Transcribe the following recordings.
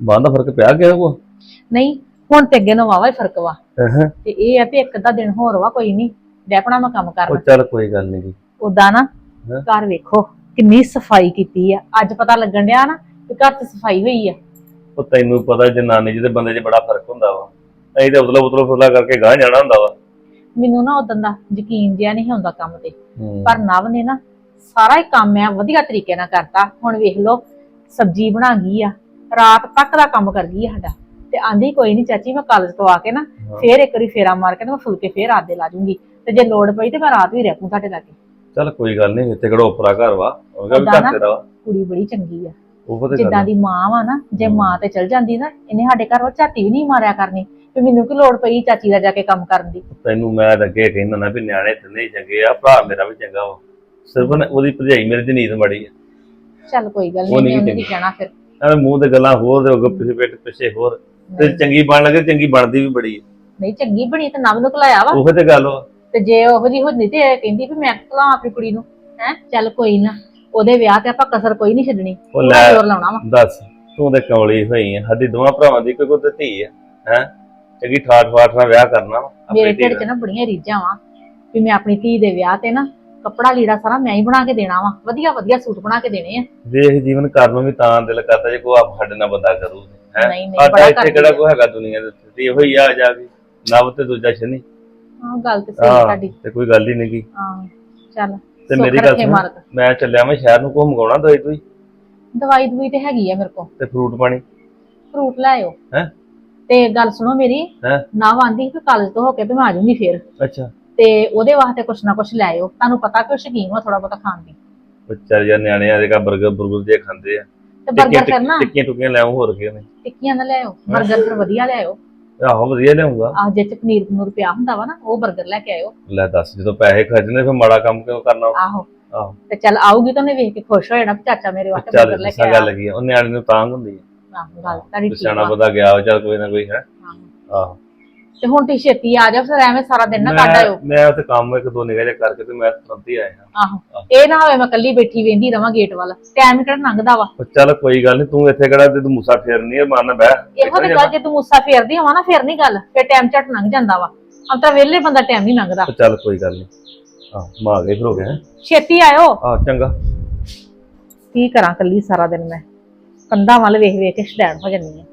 ਬਾਂਹ ਦਾ ਫ਼ਰਕ ਪਿਆ ਗਿਆ ਕੋ ਨਹੀਂ ਹੁਣ ਤੇ ਅੱਗੇ ਨੂੰ ਵਾਵਾ ਹੀ ਫ਼ਰਕ ਵਾ। ਤੇ ਇਹ ਆ ਵੀ ਇੱਕ ਅੱਧਾ ਦਿਨ ਹੋਰ ਵਾ ਕੋਈ ਨਹੀਂ। ਡੈਪਣਾ ਮੈਂ ਕੰਮ ਉਹ ਕਰਨਾ ਚੱਲ ਕੋਈ ਗੱਲ ਨਹੀਂ ਉਦਾਂ ਨਾ ਹੈਂ? ਘਰ ਵੇਖੋ ਕਿੰਨੀ ਸਫ਼ਾਈ ਕੀਤੀ ਆ। ਅੱਜ ਪਤਾ ਲੱਗਣ ਡਿਆ ਨਾ ਕਿ ਘਰ 'ਚ ਸਫ਼ਾਈ ਹੋਈ ਆ। ਉਹ ਤੈਨੂੰ ਪਤਾ ਜਨਾਨੀ ਜਿਹਦੇ ਬੰਦੇ 'ਚ ਬੜਾ ਫ਼ਰਕ ਹੁੰਦਾ ਵਾ। ਅਸੀਂ ਤਾਂ ਉਤਲਾ ਉਤਲਾ ਫੁੱਲਾ ਕਰਕੇ ਗਾਂ ਜਾਣਾ ਹੁੰਦਾ ਵਾ। ਮੈਨੂੰ ਨਾ ਉਦੋਂ ਦਾ ਯਕੀਨ ਜਿਆ ਨਹੀਂ ਹੁੰਦਾ ਕੰਮ ਤੇ। ਪਰ ਨਵ ਨੇ ਨਾ ਸਾਰਾ ਹੀ ਕੰਮ ਆ ਵਧੀਆ ਤਰੀਕੇ ਨਾਲ ਕਰਤਾ। ਹੁਣ ਵੇਖ ਲਓ ਸਬਜ਼ੀ ਬਣਾ ਗਈ ਆ। ਰਾਤ ਤੱਕ ਦਾ ਕੰਮ ਕਰ ਗਈ ਆ ਸਾਡਾ। ਤੇ ਆਂਦੀ ਕੋਈ ਨਹੀਂ ਚਾਚੀ ਮੈਂ ਕਾਲਜ ਤੋਂ ਆ ਕੇ ਨਾ। ਫੇਰ ਇੱਕ ਵਾਰੀ ਫੇਰਾ ਮਾਰ ਕੇ ਤੇ ਮੈਂ ਫੁਲਕੇ ਫੇਰ ਰਾਤ ਦੇ ਲਾ ਜੂੰਗੀ। ਤੇ ਜੇ ਲੋੜ ਪਈ ਤੇ ਮੈਂ ਰਾਤ ਵੀ ਰਹਿ ਤੁਹਾਡੇ ਲਾਗੇ। ਚੱਲ ਕੋਈ ਗੱਲ ਨਹੀਂ ਇੱਥੇ ਕਿਹੜਾ ਉਪਰਾ ਘਰ ਵਾ ਉਹਦਾ ਵੀ ਘਰ ਤੇਰਾ ਵਾ। ਕੁੜੀ ਬੜੀ ਚੰਗੀ ਆ। ਉਹ ਤੇ ਜਿੱਦਾਂ ਦੀ ਮਾਂ ਵਾ ਨਾ ਜੇ। ਮਾਂ ਤੇ ਚਲ ਜਾਂਦੀ ਨਾ ਇਹਨੇ ਸਾਡੇ ਘਰ ਉਹ ਝਾਤੀ ਵੀ ਨਹੀਂ ਮਾਰਿਆ ਕਰਨੀ। ਵੀ ਮੈਨੂੰ ਕੀ ਲੋੜ ਪਈ ਚਾਚੀ ਦਾ ਜਾ ਕੇ ਕੰਮ ਕਰਨ ਦੀ? ਤੈਨੂੰ ਮੈਂ ਤਾਂ ਅੱਗੇ ਕਹਿੰਦਾ ਨਾ ਵੀ ਨਿਆਣੇ ਤਿੰਨੇ ਚੰਗੇ ਆ ਭਰਾ ਮੇਰਾ ਵੀ ਚੰਗਾ ਵਾ। ਸਿਰਫ ਉਹਦੀ ਭਰਜਾਈ ਮੇਰੀ ਦੀ ਮੜੀ ਆ। ਚੱਲ ਕੋਈ ਗੱਲ ਨਹੀਂ ਉਹਨੇ ਕੀ। ਕਹਿਣਾ ਫਿਰ। ਐਵੇਂ ਮੂੰਹ ਤੇ ਗੱਲਾਂ ਹੋਰ ਤੇ ਅੱਗੇ ਪਿੱਛੇ ਪਿੱਛੇ ਪਿੱਛੇ ਹੋਰ। ਤੇ ਚੰਗੀ ਬਣ ਲੱਗੇ ਚੰਗੀ ਬਣਦੀ ਵੀ ਬੜੀ ਨਹੀਂ ਚੰਗੀ ਬਣੀ ਤੇ ਨਵ ਨੂੰ ਘਲਾਇਆ ਵਾ। ਉਹ ਤੇ ਗੱਲ ਵਾ। ਤੇ ਜੇ ਉਹੋ ਜੀ ਹੁੰਦੀ ਤੇ ਇਹ ਕਹਿੰਦੀ ਵੀ ਮੈਂ ਘਲਾਂ ਆਪਣੀ ਕੁੜੀ ਨੂੰ। ਹੈ? ਚੱਲ ਕੋਈ ਨਾ ਉਹਦੇ ਵਿਆਹ ਤੇ ਆਪਾਂ ਕਸਰ ਕੋਈ ਨਹੀਂ ਛੱਡਣੀ। ਉਹ ਪੂਰਾ ਲੈ ਜ਼ੋਰ ਲਾਉਣਾ ਵਾ। ਦੱਸ ਤੂੰ ਤੇ ਕੌਲੀ ਹੋਈ ਆ। ਸਾਡੀ ਦੋਵਾਂ ਭਰਾਵਾਂ ਦੀ ਕੋਈ ਕੋਈ ਧੀ ਆ। ਹੈ? ਚੰਗੀ ਠਾਠ ਫਾਠ ਨਾਲ ਵਿਆਹ ਕਰਨਾ ਵਾ। ਆਪਣੀ ਮੇਰੇ ਧੀ ਢਿੱਡ 'ਚ। ਨਾ ਬੜੀਆਂ ਰੀਝਾਂ ਵਾ। ਵੀ ਮੈਂ ਆਪਣੀ ਧੀ ਦੇ ਵਿਆਹ ਤੇ ਨਾ ਕੱਪੜਾ ਲੀੜਾ ਸਾਰਾ ਮੈਂ ਹੀ ਬਣਾ ਕੇ ਦੇਣਾ ਵਾ। ਵਧੀਆ ਵਧੀਆ ਸੂਟ ਬਣਾ ਕੇ ਦੇਣੇ ਆ। ਦੇਖ ਜੀਵਨ ਕਰਨ ਨੂੰ ਵੀ ਤਾਂ ਦਿਲ ਕਰਦਾ ਜੇ ਕੋਈ ਆਪ ਸਾਡੇ ਨਾਲ ਬੰਦਾ ਕਰੂ ਹੈ? ਨਹੀਂ ਨਹੀਂ ਬੜਾ ਇੱਥੇ ਕਰਦੀ ਕਿਹੜਾ। ਕੋਈ ਹੈਗਾ ਦੁਨੀਆ ਦੇ ਉੱਤੇ? ਤੇ ਇਹੋ ਹੀ ਆ ਜਾ ਕੇ ਨਵ ਤੇ ਦੂਜਾ ਸ਼ਨੀ। ਹਾਂ ਗੱਲ ਤੇ ਸਹੀ ਹਾਂ ਤੁਹਾਡੀ। ਤੇ ਕੋਈ ਗੱਲ ਹੀ ਨਹੀਂ ਗੀ ਹਾਂ ਚੱਲ ਤੇ ਸੁੱਖ ਮੇਰੀ ਗੱਲ ਰੱਖੇ ਸੁਣ। ਮਾਲਕ। ਮੈਂ ਚੱਲਿਆ ਮੈਂ ਸ਼ਹਿਰ ਨੂੰ ਘੁੰਮ ਗਾਉਣਾ ਦਵਾਈ ਦੂਈ ਦਵਾਈ ਦਵਾਈ ਤੇ ਹੈਗੀ ਆ ਮੇਰੇ ਕੋਲ। ਤੇ ਫਰੂਟ ਪਾਣੀ? ਫਰੂਟ ਲੈ ਆਇਓ। ਹੈਂ? ਤੇ ਗੱਲ ਸੁਣੋ ਮੇਰੀ। ਹੈਂ? ਨਾ ਆਂਦੀ ਕਿ ਕਾਲਜ ਤੋਂ ਹੋ ਕੇ ਤੇ ਮੈਂ ਆ ਜਾਊਂਗੀ ਫੇਰ। ਅੱਛਾ। ਤੇ ਉਹਦੇ ਵਾਸਤੇ ਕੁਛ ਨਾ ਕੁਛ ਲਾਇਓ ਤੁਹਾਨੂੰ ਪਤਾ ਕਿ ਉਹ ਸ਼ਕੀਨ ਥੋੜਾ ਬਹੁਤਾ ਖਾਣ ਦੀ। ਬੱਚਾ ਜਾਂ ਨਿਆਣੇ ਆ ਜਿਹੜਾ 버ਗਰ ਬਰਗਰ ਜੇ ਖਾਂਦੇ ਆ। ਤੇ ਟਿੱਕੀਆਂ- ਬਰਗਰ ਟਿੱਕੀਆਂ ਟੁੱਕੀਆਂ ਲੈ ਆਉਂ ਹੋਰ ਕੀ ਨੇ ਟਿੱਕੀਆਂ ਨਾ ਲਿਆਓ ਬਰਗਰ ਫਿਰ ਵਧੀਆ ਲਿਆਓ ਆਹੋ ਵਧੀਆ ਲਿਆਉਂਗਾ ਆਹ ਜਿਹ ਚ ਪਨੀਰ ਪਨੂਰ ਪਿਆ ਹੁੰਦਾ ਵਾ ਨਾ ਉਹ ਬਰਗਰ ਲੈ ਕੇ ਆਇਓ। ਲੈ ਦੱਸ ਜਦੋਂ ਪੈਸੇ ਖਰਚਣੇ ਫਿਰ ਮਾੜਾ ਕੰਮ ਕਿਉਂ ਕਰਨਾ ਆਹੋ। ਆਹੋ। ਤੇ ਚੱਲ ਆਊਗੀ ਤਾਂ ਉਹਨੇ ਵੇਖ ਕੇ ਖੁਸ਼ ਹੋ ਜਾਣਾ ਵੀ ਚਾਚਾ ਮੇਰੇ ਵਾਸਤੇ ਚੱਲ ਲੈ ਕੇ ਜਿਸਾ ਆਇਆ। ਗੱਲ ਕੀ ਉਹ ਨਿਆਣੇ ਨੂੰ ਤਾਂਗ ਹੁੰਦੀ ਆਹੋ, ਗੱਲ ਤੁਹਾਡੀ ਠੀਕ ਸਿਆਣਾ ਆ। ਪਤਾ ਗਿਆ ਚੱਲ ਕੋਈ ਨਾ ਕੋਈ ਹੈ। ਆਹੋ। ਆਹੋ। ਤੇ ਹੁਣ ਤੁਸੀਂ ਛੇਤੀ ਆ ਜਾਓ ਫਿਰ ਐਵੇਂ ਸਾਰਾ ਦਿਨ ਨਾ ਕੱਢ ਆਇਓ। ਮੈਂ ਮੈਂ ਉੱਥੇ ਕੰਮ ਇੱਕ ਦੋ ਨਿਗਾਹ ਜਿਹਾ ਕਰਕੇ ਤੇ ਮੈਂ ਤੁਰੰਤ ਹੀ ਆਇਆ। ਆਹੋ। ਇਹ ਨਾ ਹੋਵੇ ਮੈਂ ਕੱਲੀ ਬੈਠੀ ਵੇਂਦੀ ਰਵਾਂ ਗੇਟ ਵੱਲ ਟਾਈਮ ਕਿਹੜਾ ਲੰਘਦਾ ਵਾ। ਚੱਲ ਕੋਈ ਗੱਲ ਨਹੀਂ ਤੂੰ ਇੱਥੇ ਕਿਹੜਾ ਤੇ ਤੂੰ ਮੁਸਾ ਫੇਰਨੀ ਆ ਮਨ ਬਹਿ। ਇਹੋ ਤੇ ਗੱਲ ਜੇ ਤੂੰ ਮੁੱਸਾ ਫੇਰਦੀ ਹੋਵਾਂ ਨਾ ਫੇਰ ਨਹੀਂ ਗੱਲ ਫੇਰ ਟਾਈਮ ਝਟ ਲੰਘ ਜਾਂਦਾ ਵਾ। ਹੁਣ ਤਾਂ ਵਿਹਲੇ ਬੰਦਾ ਟਾਈਮ ਨਹੀਂ ਲੰਘਦਾ। ਚੱਲ ਕੋਈ ਗੱਲ ਨਹੀਂ ਆਹ ਮਾਂ ਗਏ ਫਿਰ ਹੋ ਗਿਆ ਛੇਤੀ ਆਇਓ। ਆ ਚੰਗਾ। ਕੀ ਕਰਾਂ ਕੱਲੀ ਸਾਰਾ ਦਿਨ ਮੈਂ? ਕੰਧਾਂ ਵੱਲ ਵੇਖ ਵੇਖ ਕੇ ਸਟੈਂਡ ਹੋ ਆ। ਹੋ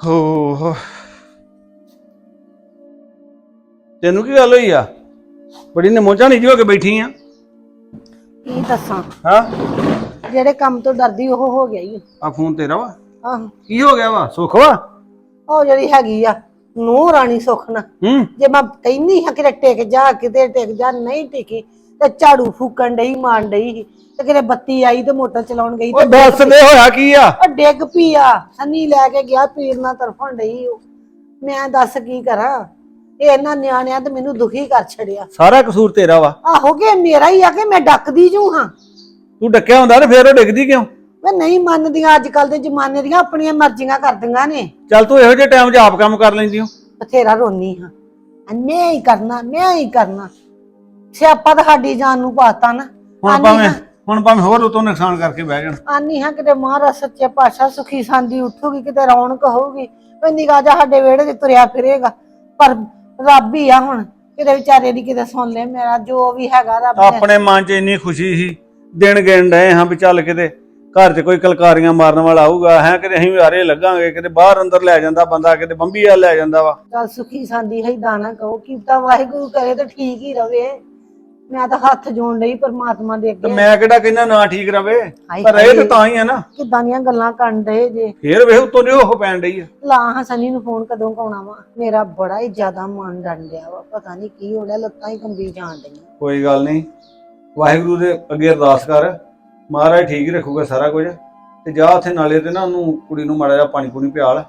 ਹੋ ਤੈਨੂੰ ਕੀ ਗੱਲ ਹੋਈ ਆ? ਬੜੀ ਨਮੋਚਾ ਨਹੀਂ ਹੋ ਕੇ ਬੈਠੀ ਆ। ਕੀ ਦੱਸਾਂ। ਹਾਂ? ਜਿਹੜੇ ਕੰਮ ਤੋਂ ਡਰਦੀ ਉਹ ਹੋ ਗਿਆ ਹੀ ਆ ਫੋਨ ਤੇਰਾ ਵਾ? ਆਹੋ। ਕੀ ਹੋ ਗਿਆ ਵਾ? ਸੁੱਖ ਵਾ? ਉਹ ਜਿਹੜੀ ਹੈਗੀ ਆ। ਨੂੰ ਰਾਣੀ ਸੁੱਖ ਨਾ। ਹੂੰ। ਜੇ ਮੈਂ ਕਹਿੰਦੀ ਹਾਂ ਕਿ ਟਿਕ ਜਾ ਕਿਤੇ ਟਿਕ ਜਾ ਨਹੀਂ ਟਿਕੀ ਤੇ ਝਾੜੂ ਫੂਕਣ ਡਈ ਮਾਰਨ ਡਈ ਸੀ। ਤੇ ਕਿਤੇ ਬੱਤੀ ਆਈ ਤੇ ਮੋਟਰ ਚਲਾਉਣ ਗਈ ਉਹ ਦੱਸ ਦੇ ਹੋਇਆ ਕੀ ਆ? ਉਹ ਡਿੱਗ ਪਈ ਆ ਸੰਨੀ ਲੈ ਕੇ ਗਿਆ ਪੀਰ ਨਾਲ ਤਰਫਣ ਡਈ ਉਹ। ਮੈਂ ਦੱਸ ਕੀ ਕਰਾਂ? ਇਹ ਇਹਨਾਂ ਨਿਆਣਿਆਂ ਤੇ ਮੈਨੂੰ ਦੁਖੀ ਕਰ ਛੜਿਆ ਸਾਰਾ ਕਸੂਰ ਤੇਰਾ ਵਾ। ਆਹੋ ਕਿ ਮੇਰਾ ਹੀ ਆ ਕਿ ਮੈਂ ਡੱਕਦੀ ਜੂ ਹਾਂ। ਤੂੰ ਡੱਕਿਆ ਹੁੰਦਾ ਤੇ ਫੇਰ ਉਹ ਡਿੱਗਦੀ ਕਿਉਂ? ਮੈਂ ਨਹੀਂ ਮੰਨਦੀਆਂ ਅੱਜ ਕੱਲ ਦੇ ਜ਼ਮਾਨੇ ਦੀਆਂ ਆਪਣੀਆਂ ਮਰਜ਼ੀਆਂ ਕਰਦੀਆਂ ਨੇ। ਚੱਲ ਤੂੰ ਇਹੋ ਜਿਹੇ ਟਾਈਮ 'ਚ ਆਪ ਕੰਮ ਕਰ ਲੈਂਦੀ ਹੋ ਬਥੇਰਾ ਰੋਨੀ ਹਾਂ। ਆ ਮੈਂ ਹੀ ਕਰਨਾ ਮੈਂ ਹੀ ਕਰਨਾ। ਸਿਆਪਾ ਤਾਂ ਸਾਡੀ ਜਾਨ ਨੂੰ ਪਾਤਾ ਨਾ। ਹੁਣ ਆਨੀ ਭਾਵੇਂ ਹਾਂ- ਹੁਣ ਭਾਵੇਂ ਹੋਰ ਉਤੋਂ ਨੁਕਸਾਨ ਕਰਕੇ ਬਹਿ ਜਾਣ। ਆਨੀ ਹਾਂ ਕਿਤੇ ਮਹਾਰਾਜ ਸੱਚੇ ਪਾਤਸ਼ਾਹ ਸੁਖੀ ਸਾਂਦੀ ਉੱਠੂਗੀ ਕਿਤੇ ਰੌਣਕ ਹੋਊਗੀ। ਕੋਈ ਨਿਗਾਹ ਜਾ ਸਾਡੇ ਵਿਹੜੇ 'ਚ ਤੁਰਿਆ ਫਿਰੇਗਾ। ਪਰ ਰੱਬ ਹੀ ਆ ਹੁਣ। ਕਿਤੇ ਵਿਚਾਰੇ ਦੀ ਕਿਤੇ ਸੁਣ ਲੈ ਮੇਰਾ ਜੋ ਵੀ ਹੈਗਾ ਰੱਬ ਨੇ। ਆਪਣੇ ਮਨ 'ਚ ਇੰਨੀ ਖੁਸ਼ੀ ਸੀ ਦਿਨ ਗਿਣ ਡਏ ਹਾਂ ਵੀ ਚੱਲ ਕਿਤੇ ਘਰ 'ਚ ਕੋਈ ਕਲਕਾਰੀਆਂ ਮਾਰਨ ਵਾਲਾ ਆਊਗਾ ਹੈ ਕਿਤੇ ਅਸੀਂ ਵੀ ਆਰੇ ਲੱਗਾਂਗੇ ਕਿਤੇ ਬਾਹਰ ਅੰਦਰ ਲੈ ਜਾਂਦਾ ਬੰਦਾ ਕਿਤੇ ਬੰਬੀ ਆ ਲੈ ਜਾਂਦਾ ਵਾ। ਚੱਲ ਸੁਖੀ ਸਾਂਦੀ ਹੈ ਦਾਣਾ ਕਹੋ ਕਿ ਤਾਂ ਵਾਹਿਗੁਰੂ ਕਰੇ ਤਾਂ ਠੀਕ ਹੀ ਰਵੇ। ਮੈਂ ਤਾਂ ਹੱਥ ਜੋੜ ਲਈ ਪਰਮਾਤਮਾ ਦੇ ਤੇ ਅੱਗੇ ਮੈਂ ਕਿਹੜਾ ਕਹਿੰਦਾ ਨਾ ਠੀਕ ਰਵੇ ਹਾਏ ਪਰ ਇਹ ਤੇ ਹਾਏ। ਤਾਂ ਹੀ ਆ ਨਾ। ਕਿੱਦਾਂ ਦੀਆਂ ਗੱਲਾਂ ਕਰਨ ਡਏ ਜੇ। ਫੇਰ ਵੇਖ ਉਤੋਂ ਦੀ ਉਹ ਪੈਣ ਡਈ ਆ। ਲਾ ਹਾਂ ਸਨੀ ਨੂੰ ਫੋਨ ਕਦੋਂ ਕਾਉਣਾ ਵਾ? ਮੇਰਾ ਬੜਾ ਹੀ ਜ਼ਿਆਦਾ ਮਨ ਡਰ ਗਿਆ ਵਾ ਪਤਾ ਨਹੀਂ ਕੀ ਹੋ ਗਿਆ ਲੱਤਾਂ ਹੀ ਕੰਬੀ ਜਾਣ ਡਈਆਂ। ਕੋਈ ਗੱਲ ਨਹੀਂ ਵਾਹਿਗੁਰੂ ਦੇ ਅੱਗੇ ਅਰਦਾਸ ਕਰ। ਮਹਾਰਾਜ ਠੀਕ ਹੀ ਰੱਖੂਗਾ ਸਾਰਾ ਕੁਝ। ਤੇ ਜਾ ਉੱਥੇ ਨਾਲੇ ਤੇ ਨਾ ਉਹਨੂੰ ਕੁੜੀ ਨੂੰ ਮਾੜਾ ਜਿਹਾ ਪਾਣੀ ਪੂਣੀ ਪਿਆਲ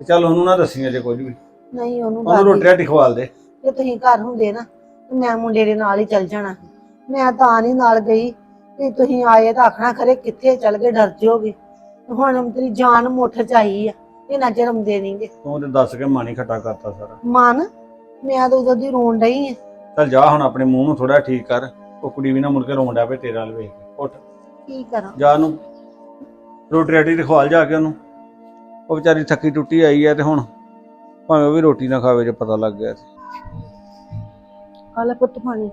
ਤੇ ਚੱਲ ਉਹਨੂੰ ਨਾ ਦੱਸੀ ਜੇ ਕੁਝ ਵੀ। ਨਹੀਂ ਉਹਨੂੰ ਉਹਨੂੰ ਰੋਟੀ ਰਾਟੀ ਖਵਾਲ ਦੇ। ਜੇ ਤੁਸੀਂ ਘਰ ਹੁੰਦੇ ਨਾ ਤੇ ਮੈਂ ਮੁੰਡੇ ਦੇ ਨਾਲ ਹੀ ਚੱਲ ਜਾਣਾ। ਮੈਂ ਤਾਂ ਨਹੀਂ ਨਾਲ ਗਈ। ਤੇ ਤੁਸੀਂ ਆਏ ਤਾਂ ਆਖਣਾ ਖਰੇ ਕਿੱਥੇ ਚੱਲ ਗਏ ਡਰ ਜਿਓਗੇ। ਹੁਣ ਤੇਰੀ ਜਾਨ ਮੁੱਠ ਚ ਆਈ ਆ ਇਹਨਾਂ ਚਿਰ ਆਉਂਦੇ ਨਹੀਂਗੇ ਤੂੰ ਤੇ ਦੱਸ ਕੇ ਮਾਣੀ ਖੱਟਾ ਕਰਤਾ ਸਾਰਾ। ਮਨ? ਮੈਂ ਤਾਂ ਉਦੋਂ ਦੀ ਰੋਣ ਡਈ ਆ। ਚੱਲ ਜਾ ਹੁਣ ਆਪਣੇ ਮੂੰਹ ਨੂੰ ਥੋੜਾ ਠੀਕ ਕਰ। ਉਹ ਕੁੜੀ ਵੀ ਨਾ ਮੁੜ ਕੇ ਰੋਣ ਡਿਆ ਪਏ ਤੇਰੇ ਵੱਲ ਵੇਖ ਕੇ। ਉੱਠ। ਕੀ ਕਰਾਂ? ਜਾ ਨੂੰ ਰੋਟੀ ਰਾਟੀ ਤੇ ਖਵਾਲ ਜਾ ਕੇ ਉਹਨੂੰ। ਉਹ ਵਿਚਾਰੀ ਥੱਕੀ ਟੁੱਟੀ ਆਈ ਹੈ ਤੇ ਹੁਣ ਭਾਵੇਂ ਉਹ ਵੀ ਰੋਟੀ ਨਾ ਖਾਵੇ ਜੇ ਪਤਾ ਲੱਗ ਗਿਆ। ਆਲੇ ਪੁੱਤ ਪਾਣੀ।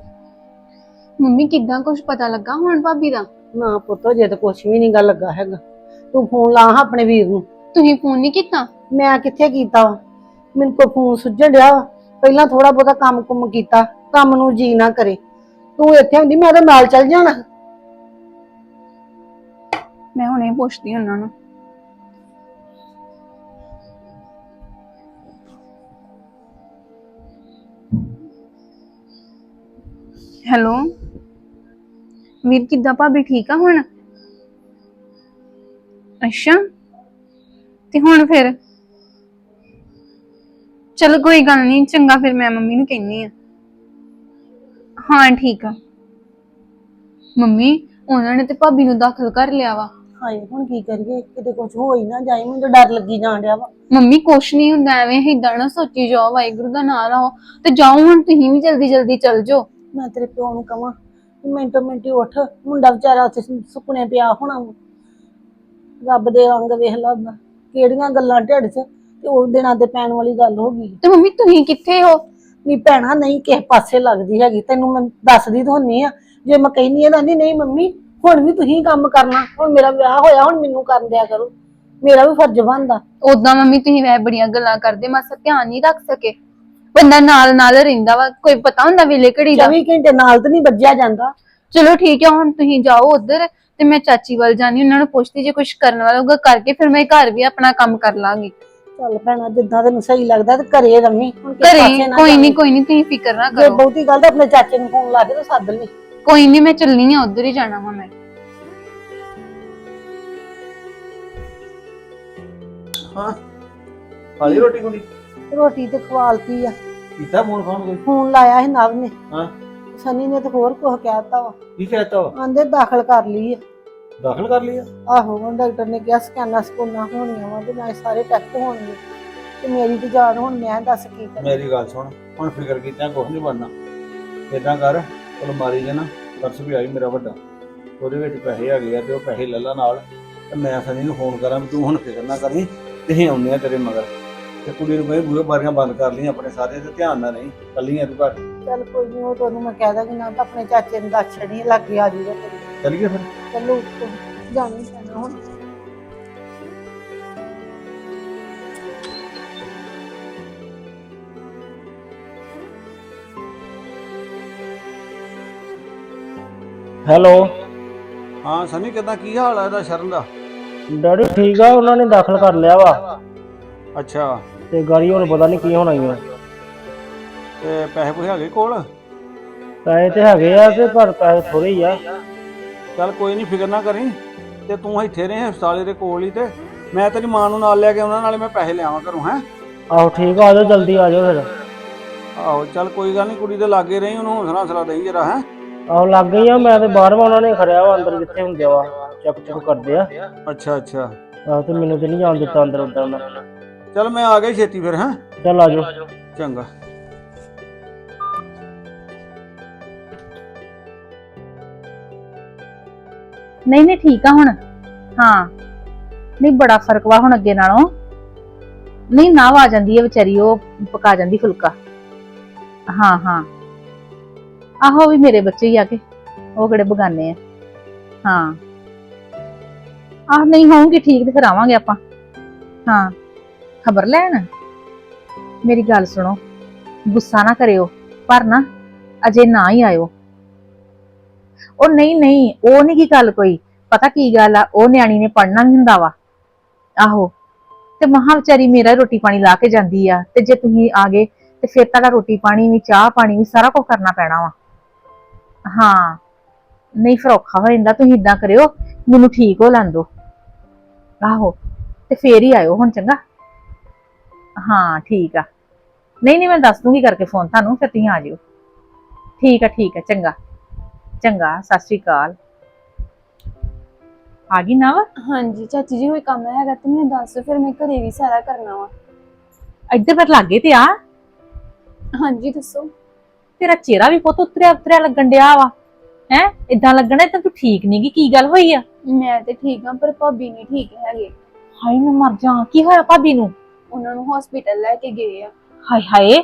ਮੰਮੀ ਕਿੱਦਾਂ ਕੁਝ ਪਤਾ ਲੱਗਾ ਹੁਣ ਭਾਬੀ ਦਾ? ਨਾ ਪੁੱਤ ਜੇ ਤਾਂ ਕੁਛ ਵੀ ਨਹੀਂ ਗੱਲ ਲੱਗਾ ਹੈਗਾ। ਤੂੰ ਫੋਨ ਲਾ ਹਾਂ ਆਪਣੇ ਵੀਰ ਨੂੰ। ਤੁਸੀਂ ਫੋਨ ਨਹੀਂ ਕੀਤਾ? ਮੈਂ ਕਿੱਥੇ ਕੀਤਾ ਵਾ? ਮੈਨੂੰ ਕੋ ਫੋਨ ਸੁੱਝਣ ਡਿਆ ਵਾ। ਪਹਿਲਾਂ ਥੋੜਾ ਬਹੁਤਾ ਕੰਮ ਕੁੰਮ ਕੀਤਾ। ਕੰਮ ਨੂੰ ਜੀ ਨਾ ਕਰੇ। ਤੂੰ ਇੱਥੇ ਹੁੰਦੀ ਮੈਂ ਤਾਂ ਨਾਲ ਚੱਲ ਜਾਣਾ। ਮੈਂ ਹੁਣੇ ਪੁੱਛਦੀ ਉਹਨਾਂ ਨੂੰ ਹੈਲੋ ਵੀਰ ਕਿੱਦਾਂ ਭਾਬੀ ਠੀਕ ਆ ਹੁਣ ਅੱਛਾ ਤੇ ਹੁਣ ਫਿਰ ਚਲ ਕੋਈ ਗੱਲ ਨਹੀਂ ਚੰਗਾ ਫਿਰ ਮੈਂ ਮੰਮੀ ਨੂੰ ਕਹਿੰਨੀ ਆ ਹਾਂ ਠੀਕ ਆ ਮੰਮੀ ਉਹਨਾਂ ਨੇ ਤੇ ਭਾਬੀ ਨੂੰ ਦਾਖਲ ਕਰ ਲਿਆ ਵਾ ਹਾਏ ਹੁਣ ਕੀ ਕਰੀਏ? ਕਿਤੇ ਕੁਝ ਹੋ ਹੀ ਨਾ ਜਾਏ ਮੈਨੂੰ ਤਾਂ ਡਰ ਲੱਗੀ ਜਾਣ ਡਿਆ ਵਾ। ਮੰਮੀ ਕੁਛ ਨਹੀਂ ਹੁੰਦਾ ਐਵੇਂ ਏਦਾਂ ਨਾ ਸੋਚੀ ਜਾਓ ਵਾਹਿਗੁਰੂ ਦਾ ਨਾਮ ਲਓ। ਤੇ ਜਾਓ ਹੁਣ ਤੁਸੀਂ ਵੀ ਜਲਦੀ ਜਲਦੀ ਚੱਲ ਜਾਓ। ਮੈਂ ਤੇਰੇ ਪਿਓ ਨੂੰ ਕਵਾਂ ਤੂੰ ਮਿੰਟੋ ਮਿੰਟੀ ਉੱਠ। ਮੁੰਡਾ ਵਿਚਾਰਾ ਉੱਥੇ ਸੁਪਨੇ ਪਿਆ ਹੋਣਾ ਵਾ। ਰੱਬ ਦੇ ਰੰਗ ਵੇਖ ਲਾ ਉਹਦਾ। ਕਿਹੜੀਆਂ ਗੱਲਾਂ ਢਿੱਡ 'ਚ ਤੇ ਉਹ ਦਿਨਾਂ ਤੇ ਪੈਣ ਵਾਲੀ ਗੱਲ ਹੋ ਗਈ। ਤੇ ਮੰਮੀ ਤੁਸੀਂ ਕਿੱਥੇ ਹੋ? ਨੀ ਭੈਣਾ ਨਹੀਂ ਕਿਸੇ ਪਾਸੇ ਲੱਗਦੀ ਹੈਗੀ ਤੈਨੂੰ ਮੈਂ ਦੱਸਦੀ ਤਾਂ ਹੁੰਨੀ ਆ। ਜੇ ਮੈਂ ਕਹਿੰਦੀ ਆ ਤਾਂ ਨਹੀਂ ਨਹੀਂ ਮੰਮੀ ਹੁਣ ਵੀ ਤੁਸੀਂ ਕੰਮ ਕਰਨਾ ਹੁਣ ਮੇਰਾ ਵਿਆਹ ਹੋਇਆ ਹੁਣ ਮੈਨੂੰ ਕਰਨ ਦਿਆ ਕਰੋ। ਮੇਰਾ ਵੀ ਫਰਜ਼ ਬਣਦਾ। ਉਦਾਂ ਮੰਮੀ ਤੁਸੀਂ ਵੈ ਬੜੀਆਂ ਗੱਲਾਂ ਕਰਦੇ ਮਾਸਾ ਧਿਆਨ ਨਹੀਂ ਰੱਖ ਸਕੇ। ਬੰਦਾ ਨਾਲ ਨਾਲ ਰਹਿੰਦਾ ਵਾ ਕੋਈ ਪਤਾ ਹੁੰਦਾ ਵੇਲੇ ਘੜੀ ਦਾ। 24 ਘੰਟੇ ਨਾਲ ਤਾਂ ਨਹੀਂ ਵੱਜਿਆ ਜਾਂਦਾ। ਚਲੋ ਠੀਕ ਹੈ ਹੁਣ ਤੁਸੀਂ ਜਾਓ ਉਧਰ ਤੇ ਮੈਂ ਚਾਚੀ ਵੱਲ ਜਾਣੀ ਉਹਨਾਂ ਨੂੰ ਪੁੱਛਦੀ ਜੇ ਕੁਝ ਕਰਨ ਵਾਲਾ ਹੋਊਗਾ ਕਰਕੇ ਫਿਰ ਮੈਂ ਘਰ ਵੀ ਆਪਣਾ ਕੰਮ ਕਰ ਲਾਂਗੀ। ਚੱਲ ਭੈਣਾ ਜਿੱਦਾਂ ਤੈਨੂੰ ਸਹੀ ਲੱਗਦਾ ਤੇ ਘਰੇ ਰਮੀ ਹੁਣ ਕਿਸੇ ਘਰੇ ਪਾਸੇ ਨਾ ਕੋਈ ਨਹੀਂ। ਕੋਈ ਨਹੀਂ ਤੁਸੀਂ ਫਿਕਰ ਨਾ ਜੇ ਕਰੋ। ਬਹੁਤੀ ਗੱਲ ਤਾਂ ਆਪਣੇ ਚਾਚੇ ਨੂੰ ਫੋਨ ਲਾ ਕੇ ਤੇ ਸੱਦ ਲਈ। ਕੋਈ ਨਹੀਂ ਮੈਂ ਚੱਲਣੀ ਆ ਉਧਰ ਹੀ ਜਾਣਾ ਵਾ ਮੈਂ। ਹਾਂ। ਖਾਲੀ ਰੋਟੀ ਕੁੜੀ ਰੋਟੀ ਤੇ ਖਵਾਲਤੀ ਆ। ਕੀਤਾ ਫੋਨ ਫੋਨ ਕੋਈ? ਫੋਨ ਲਾਇਆ ਸੀ ਨਵ ਨੇ। ਹਾਂ। ਸਨੀ ਨੇ ਤੇ ਹੋਰ ਕੁਝ ਕਹਿਤਾ ਵਾ। ਕੀ ਕਹਤਾ ਆਂਦੇ ਦਾਖਲ ਕਰ ਲਈ ਆ। ਦਾਖਲ ਕਰ ਲਿਆ ਆਹੋ ਹੁਣ ਡਾਕਟਰ ਨੇ ਕਿਹਾ ਸਕੈਨਾਂ ਸਕੂਨਾਂ ਹੋਣੀਆਂ ਵਾ ਤੇ ਨਾਲ ਸਾਰੇ ਟੈਸਟ ਹੋਣਗੇ। ਤੇ ਮੇਰੀ ਤੇ ਜਾਨ ਹੁਣ ਮੈਂ ਦੱਸ ਕੀ ਕਰਾਂ। ਮੇਰੀ ਗੱਲ ਸੁਣ ਹੁਣ ਫਿਕਰ ਕੀਤਾ ਕੁਝ ਨਹੀਂ ਬਣਨਾ। ਏਦਾਂ ਕਰ ਅਲਮਾਰੀ ਨਾ ਪਰਸ ਵੀ ਆਈ ਮੇਰਾ ਵੱਡਾ। ਉਹਦੇ ਵਿੱਚ ਪੈਸੇ ਹੈਗੇ ਆ ਤੇ ਉਹ ਪੈਸੇ ਲੈ ਲਾ ਨਾਲ। ਤੇ ਮੈਂ ਸਨੀ ਨੂੰ ਫੋਨ ਕਰਾਂ ਵੀ ਤੂੰ ਹੁਣ ਫਿਕਰ ਨਾ ਕਰੀ ਤੇ ਆਉਂਦੇ ਆ ਤੇਰੇ ਮਗਰ। ਤੇ ਕੁੜੀ ਨੂੰ ਕਹੇ ਬੂਹੇ ਬਾਰੀਆਂ ਬੰਦ ਕਰ ਲਈ ਆਪਣੇ ਸਾਰੇ ਤੇ ਧਿਆਨ ਨਾਲ ਨਹੀਂ ਕੱਲੀਆਂ ਤੂੰ ਘਰ। ਚੱਲ ਕੋਈ ਨਹੀਂ ਉਹ ਤੁਹਾਨੂੰ ਮੈਂ ਕਹਿ ਦਾਂਗੀ ਨਾ ਤਾਂ ਆਪਣੇ ਚਾਚੇ ਨੂੰ ਦੱਸ ਛੜੀ ਲੱਗੇ ਆ ਜੂਗਾ ਚੱਲੀਏ ਫਿਰ। ਚੱਲੋ ਜਾਣਾ ਪੈਣਾ ਹੁਣ। ਹੈਲੋ। ਹਾਂ ਸਨੀ ਕਿਦਾਂ? ਕੀ ਹਾਲ ਆ ਇਹਦਾ ਸ਼ਰਨ ਦਾ? ਡੈਡੀ ਠੀਕ ਆ ਉਹਨਾਂ ਨੇ ਦਾਖਲ ਕਰ ਲਿਆ ਵਾ। ਅੱਛਾ। ਤੇ ਗਾੜੀ ਹੁਣ ਪਤਾ ਨਹੀਂ ਕੀ ਹੋਣਾ ਈ ਓ ਤੇ ਪੈਸੇ ਪੂਸੇ ਹੈਗੇ ਕੋਲ? ਪੈਸੇ ਤੇ ਹੈਗੇ ਆ ਤੇ ਪਰ ਪੈਸੇ ਥੋੜੇ ਹੀ ਆ। ਚੱਲ ਕੋਈ ਨਹੀਂ ਫਿਕਰ ਨਾ ਕਰੀ। ਤੇ ਤੂੰ ਇੱਥੇ ਰਹੇ ਹਸਪਤਾਲੇ ਦੇ ਕੋਲ ਹੀ ਤੇ। ਮੈਂ ਤੇਰੀ ਮਾਂ ਨੂੰ ਨਾਲ ਲੈ ਕੇ ਉਹਨਾਂ ਨਾਲੇ ਮੈਂ ਪੈਸੇ ਲਿਆਵਾਂ ਘਰੋਂ ਹੈ? ਆਹੋ ਠੀਕ ਆ ਆ ਜਾਓ ਜਲਦੀ ਆ ਜਾਓ ਫਿਰ। ਆਹੋ ਚੱਲ ਕੋਈ ਗੱਲ ਨਹੀਂ ਕੁੜੀ ਦੇ ਲਾਗੇ ਰਹੀ ਉਹਨੂੰ ਹੌਸਲਾ ਹੌਸਲਾ ਦੇਈ ਜਰਾ ਹੈ? ਆਹੋ ਲੱਗ ਗਈ ਆ ਮੈਂ ਤੇ ਬਾਹਰੋਂ ਉਹਨਾਂ ਨੇ ਖੜਿਆ ਵਾ ਅੰਦਰ ਜਿੱਥੇ ਹੁੰਦੇ ਵਾ ਚੱਕ ਚੁੱਕ ਕਰਦੇ ਆ। ਅੱਛਾ ਅੱਛਾ। ਆਹੋ ਤੇ ਮੈਨੂੰ ਤੇ ਨਹੀਂ ਜਾਣ ਦਿੱਤਾ ਅੰਦਰ ਉਦਾਂ ਦਾ ਚੱਲ ਮੈਂ ਆ ਗਿਆ ਛੇਤੀ ਫਿਰ ਹੈ? ਚੱਲ ਆ ਜਾਓ। ਚੰਗਾ। ਨਹੀਂ ਨਹੀਂ ਠੀਕ ਆ ਹੁਣ। ਹਾਂ। ਨਹੀਂ ਬੜਾ ਫ਼ਰਕ ਵਾ ਹੁਣ ਅੱਗੇ ਨਾਲੋਂ। ਨਹੀਂ ਨਾ ਆ ਜਾਂਦੀ ਹੈ ਵਿਚਾਰੀ ਉਹ ਪਕਾ ਜਾਂਦੀ ਫੁਲਕਾ। ਹਾਂ ਹਾਂ। ਆਹੋ ਵੀ ਮੇਰੇ ਬੱਚੇ ਹੀ ਆ ਕੇ, ਉਹ ਕਿਹੜੇ ਬਗਾਨੇ ਆ। ਹਾਂ। ਆਹ ਨਹੀਂ ਹੋਊਗੀ ਠੀਕ ਤੇ ਫਿਰ ਆਵਾਂਗੇ ਆਪਾਂ। ਹਾਂ, ਖਬਰ ਲੈਣ? ਮੇਰੀ ਗੱਲ ਸੁਣੋ, ਗੁੱਸਾ ਨਾ ਕਰਿਓ, ਪਰ ਨਾ ਅਜੇ ਨਾ ਹੀ ਆਇਓ। ਉਹ ਨਹੀਂ ਨਹੀਂ, ਉਹ ਨਹੀਂ ਕੀ ਗੱਲ ਕੋਈ, ਪਤਾ ਕੀ ਗੱਲ ਆ, ਉਹ ਨਿਆਣੀ ਨੇ ਪੜਨਾ ਵੀ ਹੁੰਦਾ ਵਾ। ਆਹੋ, ਤੇ ਮਹਾ ਵਿਚਾਰੀ ਮੇਰਾ ਰੋਟੀ ਪਾਣੀ ਲਾ ਕੇ ਜਾਂਦੀ ਆ, ਤੇ ਜੇ ਤੁਸੀਂ ਆ ਗਏ, ਤੇ ਫਿਰ ਤੁਹਾਡਾ ਰੋਟੀ ਪਾਣੀ ਵੀ, ਚਾਹ ਪਾਣੀ ਵੀ ਸਾਰਾ ਕੁਝ ਕਰਨਾ ਪੈਣਾ ਵਾ। ਹਾਂ। ਨਹੀਂ ਫਿਰ ਔਖਾ ਹੋ ਜਾਂਦਾ ਤੁਸੀਂ ਇਦਾਂ ਕਰਿਓ ਮੈਨੂੰ ਠੀਕ ਹੋ ਲੈਣ ਦਿਓ। ਆਹੋ ਤੇ ਫੇਰ ਹੀ ਆਇਓ ਹੁਣ ਚੰਗਾ। ਹਾਂ ਠੀਕ ਆ। ਨਹੀਂ ਨਹੀਂ ਮੈਂ ਦੱਸ ਦੂੰਗੀ ਕਰਕੇ ਫੋਨ ਤੁਹਾਨੂੰ ਫਿਰ ਤੁਸੀਂ ਆ ਜਿਓ। ਠੀਕ ਆ ਠੀਕ ਆ ਚੰਗਾ। ਚੰਗਾ ਸਤਿ ਸ਼੍ਰੀ ਅਕਾਲ। ਆ ਗਈ ਨਾ ਹਾਂਜੀ ਚਾਚੀ ਜੀ ਕੋਈ ਕੰਮ ਹੈਗਾ ਤੇ ਮੈਨੂੰ ਦੱਸ ਫਿਰ ਮੈਂ ਘਰੇ ਵੀ ਸਾਰਾ ਕਰਨਾ ਵਾ। ਇੱਧਰ ਪਰ ਲਾਗੇ ਤੇ ਆ। ਹਾਂਜੀ ਦੱਸੋ। ਤੇਰਾ ਚਿਹਰਾ ਵੀ ਪੁੱਤ ਉਤਰਿਆ ਉਤਰਿਆ ਲੱਗਣ ਡਿਆ ਵਾ। ਹੈ? ਇਦਾਂ ਲੱਗਣਾ ਤਾਂ ਤੂੰ ਠੀਕ ਨੀ ਗੀ ਕੀ ਗੱਲ ਹੋਈ ਆ? ਮੈਂ ਤੇ ਠੀਕ ਹਾਂ ਪਰ ਭਾਬੀ ਨਹੀਂ ਠੀਕ ਹੈਗੇ। ਹਾਏ ਮੈਂ ਮਰ ਜਾ। ਕੀ ਹੋਇਆ ਭਾਬੀ ਨੂੰ? ਉਹਨਾਂ ਨੂੰ ਹਸਪੀਟਲ ਲੈ ਕੇ ਗਏ ਆ। ਹਾਏ ਹਾਏ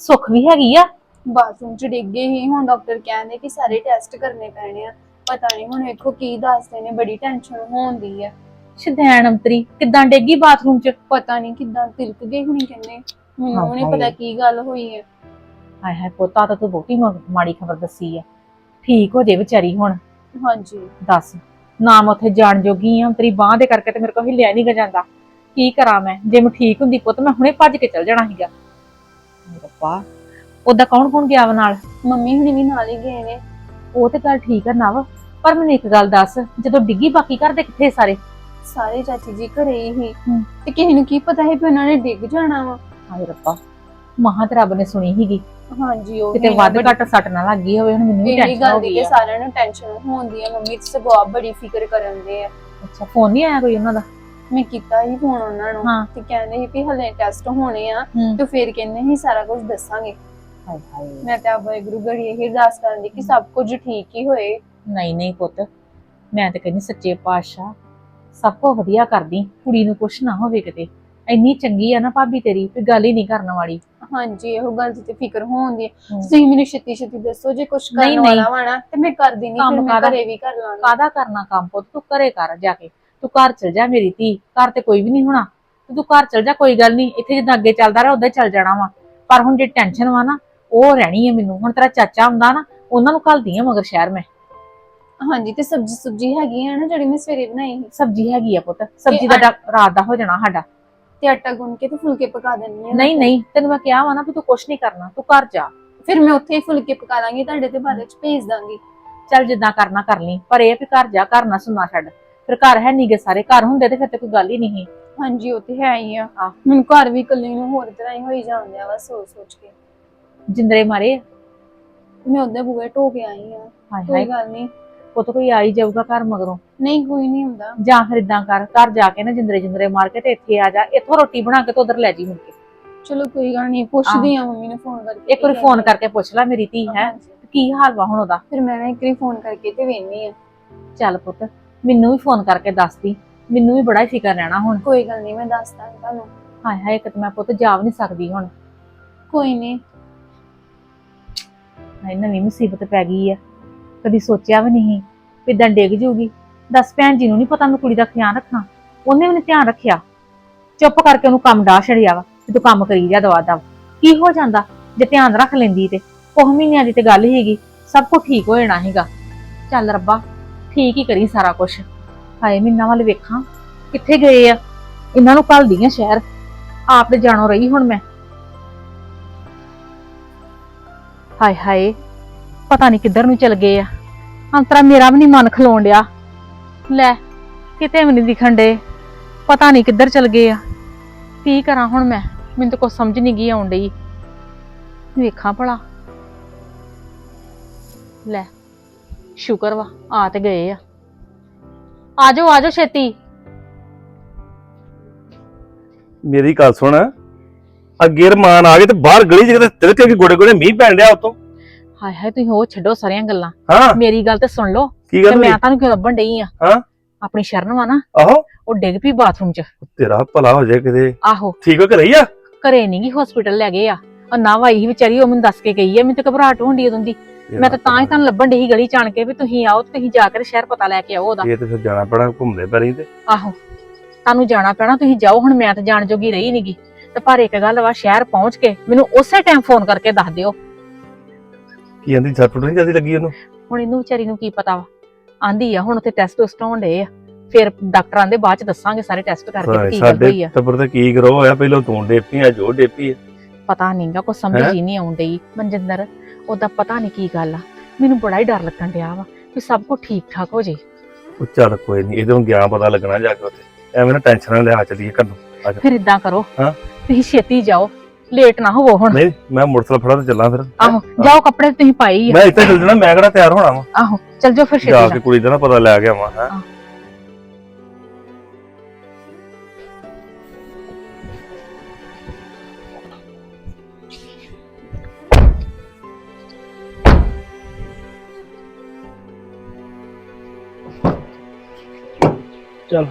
ਸੁੱਖ ਵੀ ਹੈਗੀ ਆ? ਬਾਥਰੂਮ 'ਚ ਡਿੱਗ ਗਏ ਹੀ ਹੁਣ ਡਾਕਟਰ ਕਹਿੰਦੇ ਕਿ ਸਾਰੇ ਟੈਸਟ ਕਰਨੇ ਪੈਣੇ ਆ। ਪਤਾ ਨਹੀਂ ਹੁਣ ਵੇਖੋ ਕੀ ਦੱਸਦੇ ਨੇ ਬੜੀ ਟੈਨਸ਼ਨ ਹੋਉਂਦੀ ਆ। ਸ਼ਦੈਣ ਅੰਤਰੀ ਕਿੱਦਾਂ ਡੇਗੀ ਬਾਥਰੂਮ 'ਚ? ਪਤਾ ਨਹੀਂ ਕਿੱਦਾਂ ਤਿਲਕ ਗਏ ਹੁਣੀ ਕਹਿੰਦੇ। ਮੈਨੂੰ ਨਹੀਂ। ਪਤਾ ਕੀ ਗੱਲ ਹੋਈ ਹੈ ਹਾਏ ਹਾਏ ਪੋਤਾ ਤਾਂ ਤੂੰ ਬਹੁਤੀ ਮ- ਮਾੜੀ ਖਬਰ ਦੱਸੀ ਆ। ਠੀਕ ਹੋ ਜੇ ਵਿਚਾਰੀ ਹੁਣ। ਹਾਂਜੀ। ਦੱਸ ਨਾ ਮੈਂ ਉੱਥੇ ਜਾਣ ਜੋਗੀ ਆ ਤੇਰੀ ਬਾਹ ਦੇ ਕਰਕੇ ਤੇ ਮੇਰੇ ਕੋਲ ਹਿੱਲਿਆ ਨਹੀਂ ਗਾ ਜਾਂਦਾ। ਕੀ ਕਰਾਂ ਮੈਂ? ਜੇ ਮੈਂ ਠੀਕ ਹੁੰਦੀ ਪੁੱਤ ਮੈਂ ਹੁਣੇ ਭੱਜ ਕੇ ਚੱਲ ਜਾਣਾ ਸੀਗਾ। ਮੇਰੇ ਰੱਬਾ ਉਹਦਾ ਕੌਣ ਕੌਣ ਗਿਆ ਵਾ ਨਾਲ? ਮੰਮੀ ਹੁਣੀ ਵੀ ਨਾਲ ਹੀ ਗਏ ਨੇ। ਉਹ ਤੇ ਗੱਲ ਠੀਕ ਆ ਨਵ ਪਰ ਮੈਨੂੰ ਇੱਕ ਗੱਲ ਦੱਸ ਜਦੋਂ ਡਿੱਗੀ ਬਾਕੀ ਘਰ ਦੇ ਕਿੱਥੇ ਸਾਰੇ? ਸਾਰੇ ਚਾਚੀ ਜੀ ਘਰੇ ਹੀ। ਤੇ ਕਿਸੇ ਨੂੰ ਕੀ ਪਤਾ ਹੈ ਕਿ ਉਹਨਾਂ ਨੇ ਡਿੱਗ ਜਾਣਾ ਵਾ। ਹਾਏ ਰੱਬਾ ਮਹਾਂ ਤੇ ਰੱਬ ਨੇ ਸੁਣੀ ਹੀਗੀ ਹਾਂਜੀ ਉਹ ਕਿਤੇ ਵੱਧ ਘੱਟ ਸੱਟ ਨਾ ਲੱਗ ਹੋਵੇ ਹੁਣ ਮੈਨੂੰ ਵੀ ਇਹੀ ਟੈਨਸ਼ਨ ਗੱਲ ਹੋ ਦੀ ਗਈ ਆ। ਸਾਰਿਆਂ ਨੂੰ ਟੈਨਸ਼ਨ ਹੁੰਦੀ ਹੈ ਮੰਮੀ ਤੇ ਆਪ ਬੜੀ ਫਿਕਰ ਕਰਨ ਦੇ ਆ। ਅੱਛਾ ਫੋਨ ਨਹੀਂ ਆਇਆ ਕੋਈ ਉਹਨਾਂ ਦਾ? ਮੈਂ ਕੀਤਾ ਹੀ ਫੋਨ ਉਹਨਾਂ ਨੂੰ ਹਾਂ। ਤੇ ਕਹਿੰਦੇ ਸੀ ਵੀ ਹਲੇ ਟੈਸਟ ਹੋਣੇ ਆ ਹੂੰ। ਤੇ ਫਿਰ ਕਹਿੰਦੇ ਸੀ ਸਾਰਾ ਕੁਝ ਦੱਸਾਂਗੇ। ਹਾਏ ਹਾਏ। ਮੈਂ ਤਾਂ ਆਪ ਗੁਰੂ ਗੜੀ ਇਹ ਅਰਦਾਸ ਕਰਨ ਦੀ ਕਿ ਸਭ ਕੁਝ ਠੀਕ ਹੀ ਹੋਏ। ਨਹੀਂ ਨਹੀਂ ਪੁੱਤ ਮੈਂ ਤਾਂ ਕਹਿੰਦੀ ਸੱਚੇ ਪਾਤਸ਼ਾਹ ਸਭ ਕੁਝ ਵਧੀਆ ਕਰਦੀ ਕੁੜੀ ਨੂੰ ਕੁਛ ਨਾ ਹੋਵੇ ਕਿਤੇ। ਇੰਨੀ ਚੰਗੀ ਆ ਨਾ ਭਾਬੀ ਤੇਰੀ ਵੀ ਗੱਲ ਹੀ ਨਹੀਂ ਕਰਨ ਵਾਲੀ। ਹਾਂਜੀ ਇਹੋ ਗੱਲ ਦੀ ਤੇ ਫਿਕਰ ਹੋਉਂਦੀ ਹੈ। ਤੁਸੀਂ ਮੈਨੂੰ ਛੇਤੀ ਛੇਤੀ ਦੱਸੋ ਜੇ ਕੁਝ ਨਹੀਂ, ਕਰਨ ਨਹੀਂ। ਵਾਲਾ ਵਾ ਨਾ ਤੇ ਮੈਂ ਕਰ ਕੰਮ ਫਿਰ ਮੈਂ ਕਾਹਦਾ? ਘਰੇ ਵੀ ਕਰ ਲਾਂਗੀ। ਕਾਦਾ ਕਰਨਾ ਕੰਮ ਪੁੱਤ? ਤੂੰ ਘਰੇ ਕਰ ਜਾ ਕੇ। ਤੂੰ ਘਰ ਚਲ ਜਾ ਮੇਰੀ ਧੀ ਘਰ ਤੇ ਕੋਈ ਵੀ ਨਹੀਂ ਹੋਣਾ। ਤੇ ਤੂੰ ਘਰ ਚਲ ਜਾ ਕੋਈ ਗੱਲ ਨਹੀਂ ਇੱਥੇ ਜਿੱਦਾਂ ਅੱਗੇ ਚੱਲਦਾ ਰਿਹਾ ਉਦਾਂ ਹੀ ਚੱਲ ਜਾਣਾ ਵਾ। ਪਰ ਹੁਣ ਜੇ ਟੈਨਸ਼ਨ ਵਾ ਨਾ ਉਹ ਰਹਿਣੀ ਹੈ ਮੈਨੂੰ। ਹੁਣ ਤੇਰਾ ਚਾਚਾ ਹੁੰਦਾ ਨਾ ਉਹਨਾਂ ਨੂੰ ਘੱਲਦੀ ਆ ਮਗਰ ਸ਼ਹਿਰ ਮੈਂ। ਹਾਂਜੀ ਤੇ ਸਬਜੀ ਸੁਬਜੀ ਹੈਗੀ ਆ ਨਾ ਜਿਹੜੀ ਮੈਂ ਸਵੇਰੇ ਬਣਾਈ ਸੀ? ਸਬਜ਼ੀ ਹੈਗੀ ਆ ਪੁੱਤ। ਸਬਜ਼ੀ ਦਾ ਡਾ- ਰਾਤ ਦਾ ਹੋ ਜਾਣਾ ਸਾਡਾ। ਤੇ ਆਟਾ ਗੁੰਨ ਕੇ ਤੇ ਫੁਲਕੇ ਪਕਾ ਦਿੰਨੀ ਆ ਨਹੀਂ ਨਹੀਂ ਤੈਨੂੰ ਮੈਂ ਕਿਹਾ ਵਾ ਨਾ ਵੀ ਤੂੰ ਕੁਛ ਨਹੀਂ ਕਰਨਾ ਤੂੰ ਘਰ ਜਾ। ਫਿਰ ਮੈਂ ਉੱਥੇ ਹੀ ਫੁਲਕੇ ਪਕਾ ਲਾਂਗੀ ਤੁਹਾਡੇ ਤੇ ਬਾਅਦ ਵਿੱਚ ਭੇਜ ਦਾਂਗੀ। ਚੱਲ ਜਿੱਦਾਂ ਕਰਨਾ ਕਰ ਲਈ ਪਰ ਇਹ ਵੀ ਘਰ ਜਾ ਘਰ ਨਾ ਸੁਣਨਾ ਛੱਡ। ਫਿਰ ਘਰ ਹੈ ਨਹੀਂਗੇ ਸਾਰੇ ਘਰ ਹੁੰਦੇ ਤੇ ਫਿਰ ਤੇ ਕੋਈ ਗੱਲ ਹੀ ਨਹੀਂ ਹਾਂਜੀ ਉਹ ਤੇ ਹੈ ਹੀ ਆ। ਆਹ। ਮੈਨੂੰ ਘਰ ਵੀ ਇਕੱਲੀ ਨੂੰ ਹੋਰ ਤਰ੍ਹਾਂ ਹੀ ਹੋਈ ਜਾਂਦਿਆ ਵਾ ਸੋਚ ਸੋਚ ਕੇ। ਜਿੰਦਰੇ ਮਾਰੇ ਮੈਂ ਉਹਦੇ ਬੂਹੇ ਢੋ ਕੇ ਆਈ ਆ। ਹਾਏ ਕੋਈ ਹਾਏ। ਗੱਲ ਨਹੀਂ। ਪੁੱਤ ਕੋਈ ਆਈ ਜਾਊਗਾ ਘਰ ਮਗਰੋਂ। ਨਹੀਂ ਕੋਈ ਨਹੀਂ ਹੁੰਦਾ। ਜਾਂ ਫਿਰ ਇਦਾਂ ਕਰ ਘਰ ਜਾ ਕੇ ਨਾ ਜਿੰਦਰੇ ਜਿੰਦਰੇ ਮਾਰ ਕੇ ਤੇ ਇੱਥੇ ਆ ਜਾ ਇੱਥੋਂ ਰੋਟੀ ਬਣਾ ਕੇ ਤੇ ਉਧਰ ਲੈ ਜੀ ਮੁੜ ਕੇ। ਚਲੋ ਕੋਈ ਗੱਲ ਨਹੀਂ ਪੁੱਛਦੀ ਆ ਮੰਮੀ ਨੂੰ ਫੋਨ ਕਰਕੇ ਇੱਕ ਵਾਰੀ ਫੋਨ ਕਰਕੇ ਪੁੱਛ ਲੈ ਮੇਰੀ ਧੀ ਹੈ। ਕੀ ਹਾਲ ਵਾ ਹੁਣ ਉਹਦਾ? ਫਿਰ ਮੈਂ ਨਾ ਇੱਕ ਵਾਰੀ ਫੋਨ ਕਰਕੇ ਤੇ ਵੇਖਨੀ ਆ ਚੱਲ ਪੁੱਤ ਮੈਨੂੰ ਵੀ ਫੋਨ ਕਰਕੇ ਦੱਸਦੀ ਮੈਨੂੰ ਵੀ ਬੜਾ ਫਿਕਰ ਰਹਿਣਾ ਹੁਣ। ਕੋਈ ਗੱਲ ਨਹੀਂ ਮੈਂ ਦੱਸ ਦਾਂਗੀ ਤੁਹਾਨੂੰ। ਹਾਏ ਹਾਏ ਇੱਕ ਤਾਂ ਮੈਂ ਪੁੱਤ ਜਾ ਵੀ ਨਹੀਂ ਸਕਦੀ ਹੁਣ। ਕੋਈ ਨਹੀਂ। ਹਾਏ ਨਵੀਂ ਮੁਸੀਬਤ ਪੈ ਗਈ ਆ। ਕਦੀ ਸੋਚਿਆ ਵੀ ਨਹੀਂ ਕਿਦਾਂ ਡਿੱਗ ਜੂਗੀ। ਦੱਸ ਭੈਣ ਜੀ ਨੂੰ ਨਹੀਂ ਪਤਾ ਮੈਂ ਕੁੜੀ ਦਾ ਖਿਆਲ ਰੱਖਾਂ। ਉਹਨੇ ਵੀ ਨੀ ਧਿਆਨ ਰੱਖਿਆ। ਚੁੱਪ ਕਰਕੇ ਉਹਨੂੰ ਕੰਮ ਡਾਹ ਛੜਿਆ ਵਾ ਕਿ ਤੂੰ ਕੰਮ ਕਰੀ ਜਾ ਦਵਾ ਦਵ। ਕੀ ਹੋ ਜਾਂਦਾ? ਜੇ ਧਿਆਨ ਰੱਖ ਲੈਂਦੀ ਤੇ ਕੁਝ ਮਹੀਨਿਆਂ ਦੀ ਤੇ ਗੱਲ ਹੀਗੀ, ਸਭ ਕੁਝ ਠੀਕ ਹੋ ਜਾਣਾ ਹੈਗਾ ਚੱਲ ਰੱਬਾ, ਠੀਕ ਹੀ ਕਰੀ ਸਾਰਾ ਕੁਝ ਹਾਏ, ਮਹੀਨਾ ਵੱਲ ਵੇਖਾਂ, ਕਿੱਥੇ ਗਏ ਆ? ਇਹਨਾਂ ਨੂੰ ਘੱਲਦੀ ਆ ਸ਼ਹਿਰ। ਆਪ ਤੇ ਜਾਣੋ ਰਹੀ ਹੁਣ ਮੈਂ। ਹਾਏ ਹਾਏ ਪਤਾ ਨਹੀਂ ਕਿੱਧਰ ਨੂੰ ਚਲ ਗਏ ਆ। ਅੰਤਰਾ ਮੇਰਾ ਵੀ ਨਹੀਂ ਮਨ ਖਲੋਣ ਡਿਆ। ਲੈ, ਕਿਤੇ ਵੀ ਨਹੀਂ ਦਿਖਣ ਡੇ ਪਤਾ ਨਹੀਂ ਕਿੱਧਰ ਚਲ ਗਏ ਆ। ਕੀ ਕਰਾਂ ਹੁਣ ਮੈਂ? ਮੈਨੂੰ ਤਾਂ ਕੁਝ ਸਮਝ ਨਹੀਂ ਗਈ ਆਉਣ ਡਈ। ਵੇਖਾਂ ਭਲਾ। ਲੈ, ਸ਼ੁਕਰ ਵਾ, ਆ ਤੇ ਗਏ ਆ। ਆਜੋ ਆਜੋ ਛੇਤੀ। ਮੇਰੀ ਗੱਲ ਸੁਣ। ਅੱਗੇ ਰਮਾਨ ਆ ਗਏ ਤੇ ਬਾਹਰ ਗਲੀ ਚ ਕਿਤੇ ਤਿਲਕ ਕੇ ਗੋੜੇ ਗੋੜੇ ਮੀਂਹ ਪੈਣ ਡਿਆ ਉਤੋਂ। ਹਾਏ ਹਾਏ ਤੁਸੀਂ ਉਹ ਛੱਡੋ ਸਾਰੀਆਂ ਗੱਲਾਂ। ਹਾਂ? ਮੇਰੀ ਗੱਲ ਤੇ ਸੁਣ ਲਓ। ਕੀ ਤੇ ਗੱਲ ਹੋਈ? ਮੈਂ ਤੁਹਾਨੂੰ ਕਿਉਂ ਲੱਭਣ ਡਈ ਆ? ਹਾਂ? ਆਪਣੀ ਸ਼ਰਨ ਵਾ ਨਾ ਆਹੋ। ਉਹ ਡਿੱਗ ਪਈ ਬਾਥਰੂਮ 'ਚ। ਤੇਰਾ ਭਲਾ ਹੋ ਜਾਏ ਕਿਤੇ। ਆਹੋ। ਠੀਕ ਹੋ ਕੇ ਰਹੀ ਆ? ਘਰੇ ਨੀ ਗੀ ਹਸਪੀਟਲ ਲੈ ਗਏ ਆ। ਉਹ ਨਾ ਵਾਈ ਵਿਚਾਰੀ ਉਹ ਮੈਨੂੰ ਦੱਸ ਕੇ ਗਈ ਆ। ਮੈਨੂੰ ਤਾਂ ਘਬਰਾਹਟ ਹੁੰਦੀ ਉਦੋਂ ਦੀ ਮੈਂ ਤਾਂ ਤਾਂ ਹੀ ਤੁਹਾਨੂੰ ਲੱਭਣ ਡਈ ਸੀ ਗਲੀ ਚਾਣ ਕੇ ਵੀ ਤੁਸੀਂ ਆਓ ਤੇ ਤੁਸੀਂ ਜਾ ਕੇ ਤੇ ਸ਼ਹਿਰ ਪਤਾ ਲੈ ਕੇ ਆਓ ਉਹਦਾ। ਇਹ ਤੇ ਫਿਰ ਜਾਣਾ ਪੈਣਾ ਘੁੰਮਦੇ ਪੈਰੀ ਤੇ। ਆਹੋ। ਤੁਹਾਨੂੰ ਜਾਣਾ ਪੈਣਾ ਤੁਸੀਂ ਜਾਓ। ਹੁਣ ਮੈਂ ਤਾਂ ਜਾਣ ਜੋਗੀ ਰਹੀ ਨੀਗੀ ਤੇ ਪਰ ਇੱਕ ਗੱਲ ਵਾ ਸ਼ਹਿਰ ਪਹੁੰਚ ਕੇ ਮੈਨੂੰ ਉਸੇ ਟਾਈਮ ਫੋਨ ਕਰਕੇ ਦੱਸ ਦਿਓ। ਕੀ ਕਹਿੰਦੀ ਸੱਟ ਨਹੀਂ ਜਲਦੀ ਲੱਗੀ ਉਹਨੂੰ? ਹੁਣ ਇਹਨੂੰ ਵਿਚਾਰੀ ਨੂੰ ਕੀ ਪਤਾ ਵਾ? ਆਂਦੀ ਆ ਹੁਣ ਉੱਥੇ ਟੈਸਟ ਟੁਸਟ ਹੋਣ ਡਏ ਆ। ਫਿਰ ਡਾਕਟਰਾਂ ਦੇ ਬਾਅਦ ਚ ਦੱਸਾਂਗੇ ਸਾਰੇ ਟੈਸਟ ਕਰਕੇ ਵੀ ਕੀ ਗੱਲ ਹੋਈ ਸਾਡੇ ਆ। ਟੱਬਰ ਤੇ ਕੀ ਕਰੋ ਹੋਇਆ? ਪਹਿਲਾਂ ਤੂੰ ਡੇਪੀ ਆ ਜੋ ਡੇਪੀ ਆ। ਪਤਾ ਨਹੀਂਗਾ ਕੋਈ ਸਮਝ ਹੈਂ? ਹੀ ਨਹੀਂ ਆਉਣ ਡਈ। ਮਨਜਿੰਦਰ ਉਹਦਾ ਪਤਾ ਨਹੀਂ ਕੀ ਗੱਲ ਆ। ਮੈਨੂੰ ਬੜਾ ਹੀ ਡਰ ਲੱਗਣ ਡਿਆ ਵਾ ਕਿ ਸਭ ਕੁਝ ਠੀਕ ਠਾਕ ਹੋ ਜੇ। ਉਹ ਚੱਲ ਕੋਈ ਨਹੀਂ ਇਹਦੇ ਨੂੰ ਗਿਆ ਪਤਾ ਲੱਗਣਾ ਜਾ ਕੇ ਉੱਥੇ। ਐਵੇਂ ਨਾ ਟੈਨਸ਼ਨ ਨਾ ਲਿਆ ਚੱਲੀਏ ਘਰ ਨੂੰ ਫਿਰ ਇਦਾਂ ਕਰੋ। ਹਾਂ? ਤੁਸੀਂ ਛੇਤੀ ਜਾਓ। ਲੇਟ ਨਾ ਹੋਵੋ ਹੁਣ। ਨਹੀਂ ਮੈਂ ਮੋਟਰਸਾਈਕਲ ਫੜਾ ਤੇ ਚੱਲਾਂ ਫਿਰ। ਆਹੋ ਜਾਓ ਕੱਪੜੇ ਤੁਸੀਂ ਪਾਈ ਮੈਂ ਇੱਥੇ ਚੱਲ ਜਾਣਾ ਮੈਂ ਕਿਹੜਾ ਤਿਆਰ ਹੋਣਾ ਵਾ? ਆਹੋ ਚੱਲ ਜਾਓ ਫਿਰ ਛੇਤੀ ਜਾ ਕੇ ਕੁੜੀ ਦਾ ਨਾ ਪਤਾ ਲੈ ਕੇ ਆਵਾਂ ਹੈਂ। ਚਲ।